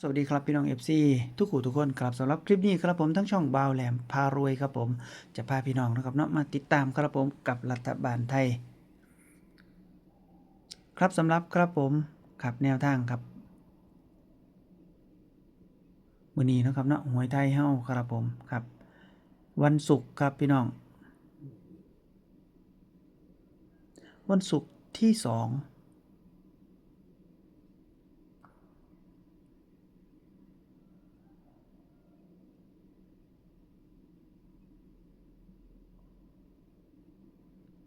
สวัสดีครับพี่น้อง FC ทุกขู่ทุกคนครับสำหรับคลิปนี้ครับผมทั้งช่องบาวแหลมพารวยครับผมจะพาพี่น้องนะครับเนาะมาติดตามครับผมกับรัฐบาลไทย ครับสำหรับครับผมขับแนวทางครับมือนี้นะครับเนาะหวยไทยเฮ้าครับผมครับ วันศุกร์ครับพี่น้อง วันศุกร์ที่สอง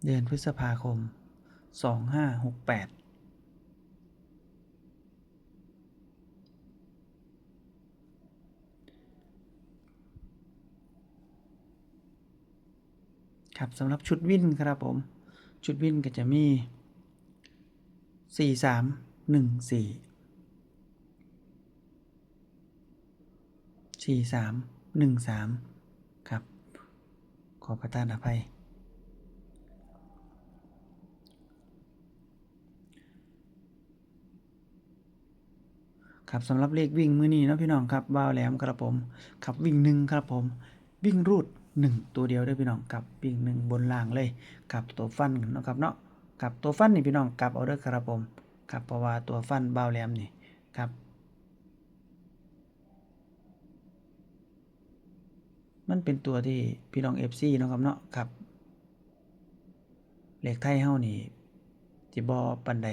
เดือนพฤษภาคม2568ครับสำหรับชุดวินครับผม ชุดวินก็จะมี 4 3 1 4 4 3 1 3 ครับ ขอประทานอภัย ครับสำหรับเลขวิ่งมือนี้นะพี่น้องครับบ้าวแหลมครับผมครับวิ่งหนึ่งครับผม วิ่งรูดหนึ่งตัวเดียวด้วยพี่น้องครับวิ่งหนึ่งบนล่างเลยครับตัวฟันเนาะครับเนาะครับตัวฟันนี่พี่น้องกลับเอาเด้อครับผมครับเพราะว่าตัวฟันบ้าวแหลมนี่ครับมันเป็นตัวที่พี่น้อง FC เนาะครับเนาะครับเลขไทยเฮานี่สิบ่ปานใด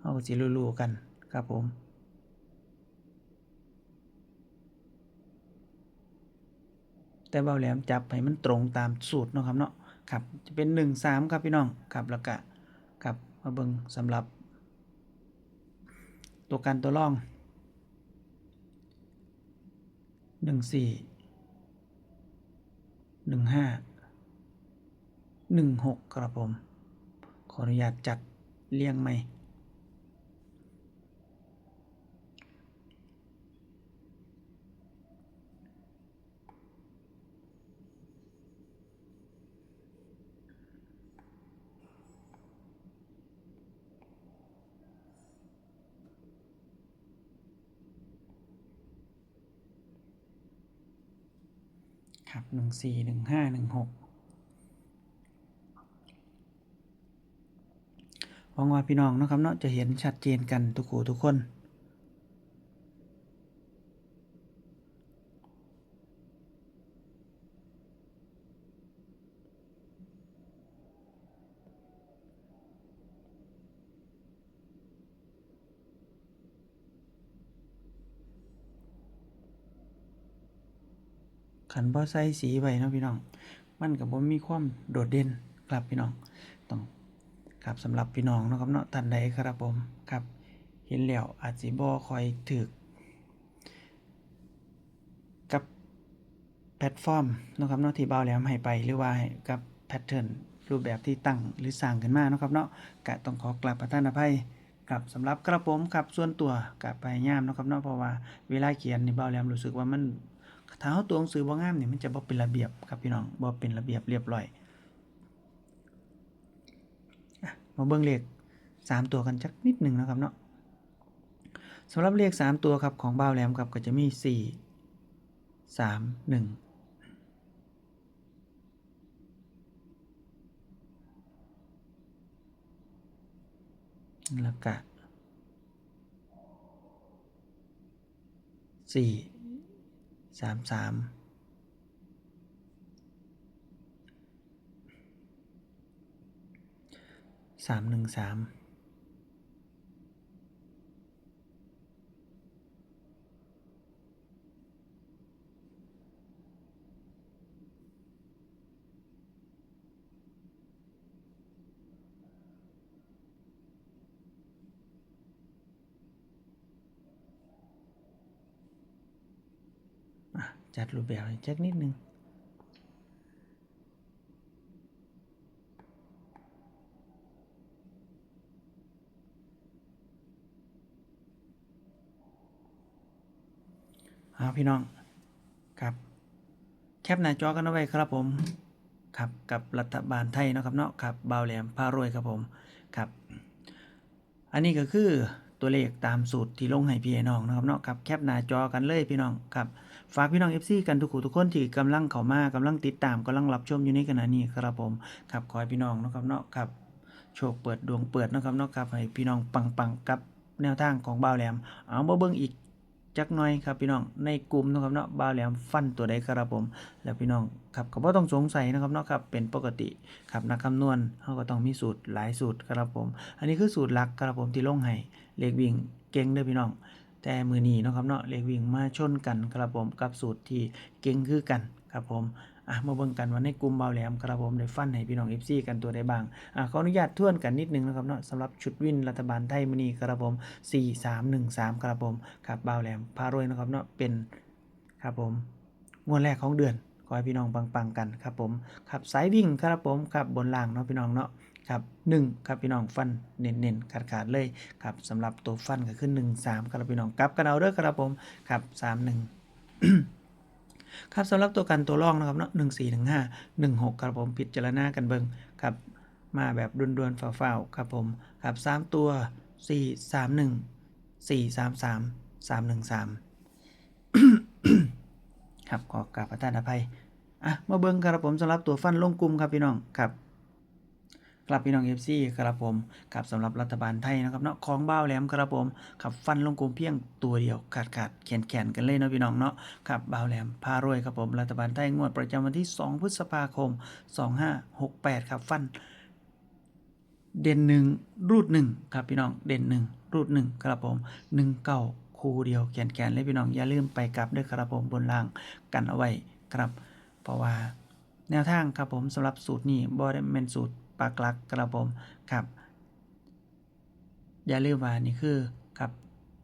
เฮาก็สิรู้ๆกันครับผม แต่เบาแหลมจับให้มันตรงตามสูตรเนาะครับเนาะครับจะเป็น 1 3 ครับพี่น้องครับแล้วก็ครับมาเบิ่งสำหรับ ตัวกันตัวรอง 1 4 1 5 1 6 ครับผม ขออนุญาตจัดเรียงใหม่ ครับหนึ่งสี่หนึ่งห้าหนึ่งหกหวังว่าพี่น้องนะครับเนาะจะเห็นชัดเจนกันทุกคู่ทุกคน ขันบ่ใส่สีไว้นะพี่น้อง มันก็บ่มีความโดดเด่นครับพี่น้อง ต้องครับสำหรับพี่น้องนะครับเนาะท่านใดครับผมครับ เห็นแล้วอาจสิบ่คอยถึก กับแพลตฟอร์มนะครับเนาะที่เบาแหลมให้ไปหรือว่ากับแพทเทิร์นรูปแบบที่ตั้งหรือสร้างขึ้นมานะครับเนาะก็ต้องขอกราบประทานอภัยครับสำหรับกระผมครับส่วนตัวกับพยายามนะครับเนาะเพราะว่าเวลาเขียนนี่เบาแหลมรู้สึกว่ามัน ถ้าเอาตัวหนังสือบ่งามเนี่ยมันจะบ่เป็นระเบียบครับพี่น้องบ่เป็นระเบียบเรียบร้อยมาเบิ่งเลข3ตัวกันจักนิดหนึ่งนะครับเนาะสำหรับเลข3ตัวครับของบ่าวแหลมครับก็จะมี4 3 1แล้วก็สี่ สามสามสามหนึ่งสามอะ จัดรูปแบบให้จักนิดนึงเอาพี่น้องครับ แคปหน้าจอกันเอาไว้ครับผมครับกับรัฐบาลไทยเนาะครับเนาะครับบาวแหลมพารวยครับผมครับ อันนี้ก็คือ ตัวเลขตามสูตรที่ลงให้พี่น้องนะครับเนาะครับแคปหน้าจอกันเลยพี่น้องครับฝากพี่น้อง FC กันทุกคู่ทุกคนที่กำลังเข้ามากำลังติดตามกำลังรับชมอยู่ในขณะนี้ครับผมครับขอให้พี่น้องนะครับเนาะครับโชคเปิดดวงเปิดนะครับเนาะครับให้พี่น้องปังๆกับแนวทางของบ่าวแหลมเอามาเบิ่งอีก จักหน่อยครับพี่น้องในกลุ่มนะครับเนาะบ่าวแหลมฟันตัวใดครับผม แล้วพี่น้องครับก็บ่ต้องสงสัยนะครับเนาะครับเป็นปกติครับนักคำนวณเขาก็ต้องมีสูตรหลายสูตรครับผม อันนี้คือสูตรหลักครับผมที่ลงให้เลขวิ่งเก่งเด้อพี่น้อง แต่มือนี้นะครับเนาะเลขวิ่งมาชนกันครับผมกับสูตรที่เก่งคือกัน ครับผมอะมาเบิ่งกันว่าในกลุ่มเบาแหลมครับผมได้ฟันให้พี่น้อง FC กันตัวได้บ้างอะขออนุญาตทวนกันนิดนึงนะครับเนาะสำหรับชุดวินรัฐบาลไทยมื้อนี้ครับผม4313ครับผมครับเบาแหลมพารวยนะครับเนาะเป็นครับผมงวดแรกของเดือนขอให้พี่น้องปังๆกันครับผมครับสายวิ่งครับผมครับบนล่างเนาะพี่น้องเนาะครับหนึ่งครับพี่น้องฟันเน้นๆขาดๆเลยครับสำหรับตัวฟันก็คือหนึ่งสามครับพี่น้องกลับกันเอาเด้อครับผมครับสามหนึ่ง ครับสำหรับตัวกันตัวร่องนะครับเนาะหนึ่งสี่หนึ่งห้าหนึ่งหกครับผมพิจารณากันเบิงครับมาแบบด่วนๆฝ่าวๆครับผมครับสามตัวสี่สามหนึ่งสี่สามสามสามหนึ่งสามครับขอกราบประทานอภัยอะมาเบิ้งครับผมสำหรับตัวฟันลงกลุ่มครับพี่น้องครับ กลับพี่น้อง FC ครับผมครับสำหรับรัฐบาลไทยนะครับเนาะของบ้าวแหลมครับผมครับฟันลงกลมเพียงตัวเดียวขาดขาดแขนแขนกันเลยเนาะพี่น้องเนาะครับบ้าวแหลมพารวยครับผมรัฐบาลไทยงวดประจำวันที่ 2 พฤษภาคม 2568 ครับฟัน เด่นหนึ่งรูดหนึ่งครับพี่น้องเด่นหนึ่งรูดหนึ่งครับผมหนึ่งเก้าคู่เดียวแขนแขนเลยพี่น้องอย่าลืมไปกลับด้วยครับผมบนล่างกันเอาไว้ครับ เพราะว่าแนวทางครับผมสำหรับสูตรนี้บอด้เป็นสูตร ปากหลักครับผมครับ อย่าลืมว่านี่คือครับ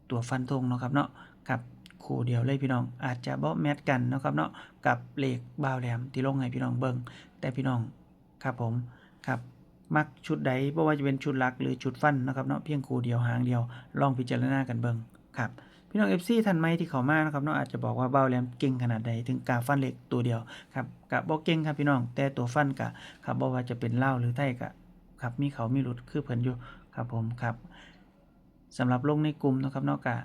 ตัวฟันธงเนาะครับเนาะกับคู่เดียวเลยพี่น้องอาจจะบ่แมทกันเนาะครับเนาะกับเลขบ่าวแหลมที่ลงให้พี่น้องเบิ่งแต่พี่น้องครับผมครับมักชุดใดบ่ว่าจะเป็นชุดหลักหรือชุดฟันนะครับเนาะเพียงคู่เดียวหางเดียวลองพิจารณากันเบิ่งครับ พี่น้อง FC ท่านไหมที่เขามานะครับเนาะอาจจะบอกว่าเบ้าแหลมเก่งขนาดใดถึงกาฟันเหล็กตัวเดียวครับกะบ่เก่งครับพี่น้อง แต่ตัวฟันกะครับบ่ว่าจะเป็นเล่าหรือไทยกะครับมีเขามีหลุดคือเพิ่นอยู่ครับผมครับสำหรับลงในกลุ่มนะครับเนาะกะ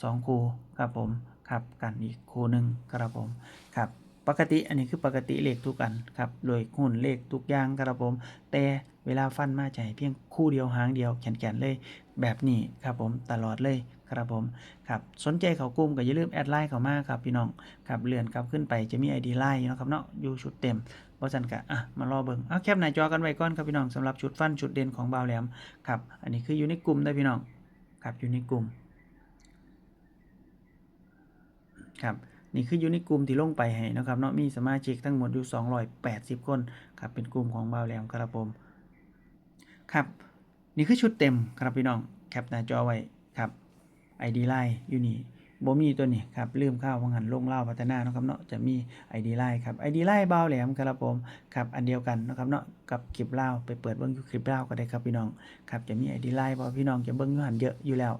สองคู่ครับผมครับกันอีกคู่หนึ่งครับผมครับปกติอันนี้คือปกติเลขทุกอันครับโดยหุ้นเลขทุกอย่างครับผม แต่เวลาฟันมาจะให้เพียงคู่เดียวหางเดียวแขนๆเลย แบบนี้ครับผมตลอดเลย ครับผมครับสนใจเขากลุ่มก็อย่าลืมแอดไลน์เขามาครับพี่น้องครับเลื่อนกลับขึ้นไปจะมี ID ไลน์นะครับเนาะอยู่ชุดเต็มเพราะฉะนั้นก็อะมารอเบิงเอาแคปหน้าจอกันไว้ก่อนครับพี่น้องสำหรับชุดฟันชุดเด่นของบาวแหลมครับอันนี้คืออยู่ในกลุ่มได้พี่น้องครับอยู่ในกลุ่มครับนี่คืออยู่ในกลุ่มที่ลงไปให้นะครับเนาะมีสมาชิกทั้งหมดอยู่ 280 คนครับเป็นกลุ่มของบาวแหลมครับผมครับนี่คือชุดเต็มครับพี่น้องแคปหน้าจอไว้ ID Line อยู่นี่บ่มีตัวนี้ครับลืมเข้าวังหันลงเล่าพัฒนาเนาะครับเนาะจะมี ID Line ครับ ID Line เบาแหลมครับผมครับอันเดียวกันนะครับเนาะกับคลิปเล่าไปเปิดเบิ้งยู่คลิปเล่าก็ได้ครับพี่น้องครับจะมี ID Line เพราะพี่น้องจะเบิ้งอยู่หันเยอะอยู่แล้ว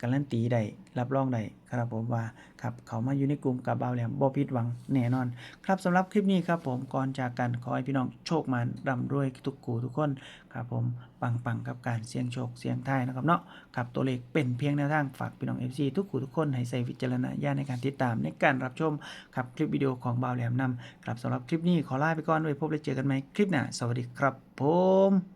การันตีได้รับรองได้ครับผมว่าครับเขามาอยู่ในกลุ่มกับเบาแหลมบ่ผิดหวังแน่นอน ครับสำหรับคลิปนี้ครับผมก่อนจากกันขอให้พี่น้องโชคมาร่ำรวยทุกกูทุกคนครับผมปังๆกับการเสี่ยงโชคเสี่ยงทายนะครับเนาะครับตัวเลขเป็นเพียงแนวทางฝากพี่น้อง FC ทุกคู่ทุกคนให้ใส่วิจารณญาณในการติดตามในการรับชมครับคลิปวิดีโอของบ่าวแหลมนำครับสำหรับคลิปนี้ขอลาไปก่อนไว้พบและเจอกันใหม่คลิปหน้าสวัสดีครับผม